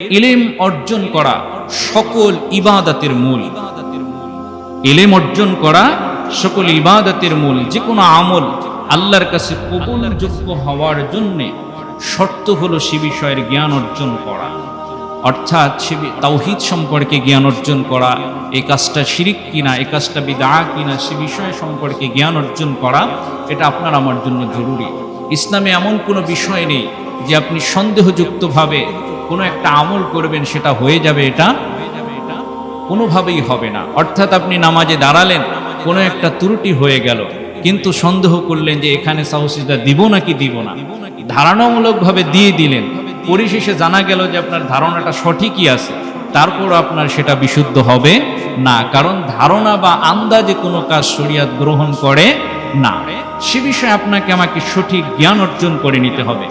ইলেম অর্জন করা সকল ইবাদাতের মূল। ইলেম অর্জন করা সকল ইবাদাতের মূল। যে কোনো আমল আল্লাহর কাছে কবুলযোগ্য হওয়ার জন্যে শর্ত হলো সে বিষয়ের জ্ঞান অর্জন করা। অর্থাৎ সে তাওহিদ সম্পর্কে জ্ঞান অর্জন করা, এই কাজটা শিরিক কিনা, এই কাজটা বিদা কিনা, সে বিষয় সম্পর্কে জ্ঞান অর্জন করা, এটা আপনার আমার জন্য জরুরি। ইসলামে এমন কোনো বিষয় নেই যে আপনি সন্দেহযুক্তভাবে কোনো একটা আমল করবেন, সেটা হয়ে যাবে এটা। কোনোভাবেই হবে না। অর্থাৎ আপনি নামাজে দাঁড়ালেন, কোনো একটা ত্রুটি হয়ে গেল। কিন্তু সন্দেহ করলেন যে এখানে সাহসিদা দিব নাকি দিব না। ধারণামূলকভাবে দিয়ে দিলেন। পরিশেষে জানা গেল যে আপনার ধারণাটা সঠিকই আছে। তারপর আপনার সেটা বিশুদ্ধ হবে না। কারণ ধারণা বা আন্দাজে কোনো কাজ শরিয়াত গ্রহণ করে না। সে বিষয়ে আপনাকে আমাকে সঠিক জ্ঞান অর্জন করে নিতে হবে।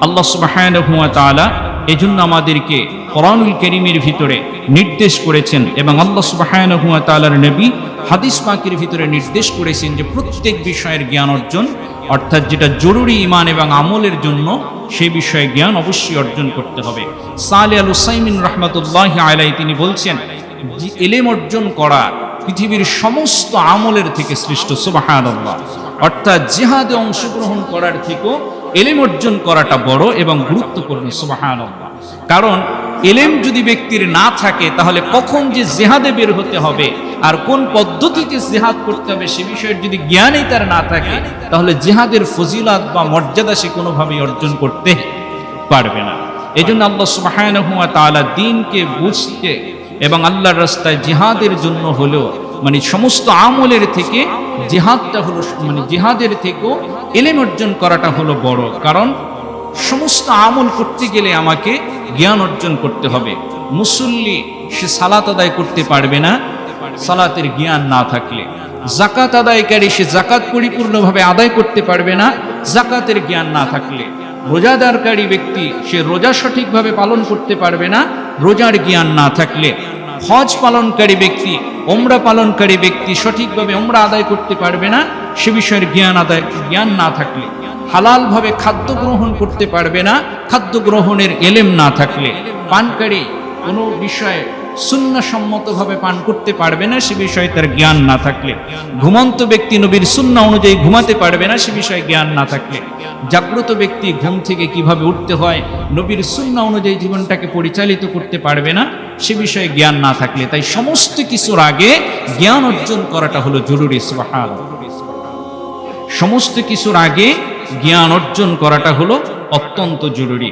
আল্লাহ তাআলা এজন্য আমাদেরকে কোরআনুল কারীমের ভিতরে নির্দেশ করেছেন এবং আল্লাহ সুবহানাহু ওয়া তাআলার নবী হাদিস পাকের ভিতরে নির্দেশ করেছেন যে প্রত্যেক বিষয়ের জ্ঞান অর্জন, অর্থাৎ যেটা জরুরি ইমান এবং আমলের জন্য, সে বিষয়ে জ্ঞান অবশ্যই অর্জন করতে হবে। সালে আল উসাইমিন রহমতুল্লাহ আলাই তিনি বলছেন এলেম অর্জন করা পৃথিবীর সমস্ত আমলের থেকে সৃষ্ট সুবহানাল্লাহ। অর্থাৎ জিহাদে অংশগ্রহণ করার থেকেও এলেম অর্জন করাটা বড় এবং গুরুত্বপূর্ণ, সুবহানাল্লাহ। কারণ এলেম যদি ব্যক্তির না থাকে, তাহলে কখন যে জেহাদে বের হতে হবে আর কোন পদ্ধতিতে জেহাদ করতে হবে সে বিষয়ের যদি জ্ঞানই তার না থাকে, তাহলে জেহাদের ফজিলাত বা মর্যাদা সে কোনোভাবেই অর্জন করতে পারবে না। এই জন্য আল্লাহ সুবহানাহু ওয়া তাআলা দিনকে বুঝতে এবং আল্লাহর রাস্তায় জেহাদের জন্য হলেও মানে সমস্ত আমলের থেকে জেহাদটা হলো মানে জেহাদের থেকেও এলেম অর্জন করাটা হলো বড়। কারণ সমস্ত আমল করতে গেলে আমাকে জ্ঞান অর্জন করতে হবে। মুসল্লি সে সালাত আদায় করতে পারবে না, সালাতের জ্ঞান না থাকলে। জাকাত আদায়কারী সে জাকাত পরিপূর্ণভাবে আদায় করতে পারবে না জাকাতের জ্ঞান না থাকলে। রোজাদারকারী ব্যক্তি সে রোজা সঠিকভাবে পালন করতে পারবে না, রোজার জ্ঞান না থাকলে। হজ পালনকারী ব্যক্তি ওমরা পালনকারী ব্যক্তি সঠিকভাবে ওমরা আদায় করতে পারবে না, সে বিষয়ের জ্ঞান আদায়, জ্ঞান না থাকলে। হালালভাবে খাদ্য গ্রহণ করতে পারবে না, খাদ্য গ্রহণের এলেম না থাকলে। পানকারী কোনো বিষয়ে সুন্নাসম্মতভাবে পান করতে পারবে না, সে বিষয়ে তার জ্ঞান না থাকলে। ঘুমন্ত ব্যক্তি নবীর সুন্না অনুযায়ী ঘুমাতে পারবে না, সে বিষয়ে জ্ঞান না থাকলে। জাগ্রত ব্যক্তি ঘুম থেকে কীভাবে উঠতে হয়, নবীর সুন্না অনুযায়ী জীবনটাকে পরিচালিত করতে পারবে না, সে বিষয়ে জ্ঞান না থাকলে। তাই সমস্ত কিছুর আগে জ্ঞান অর্জন করাটা হলো জরুরি সুবহান সমস্ত কিছুর আগে জ্ঞান অর্জন করাটা হলো অত্যন্ত জরুরি।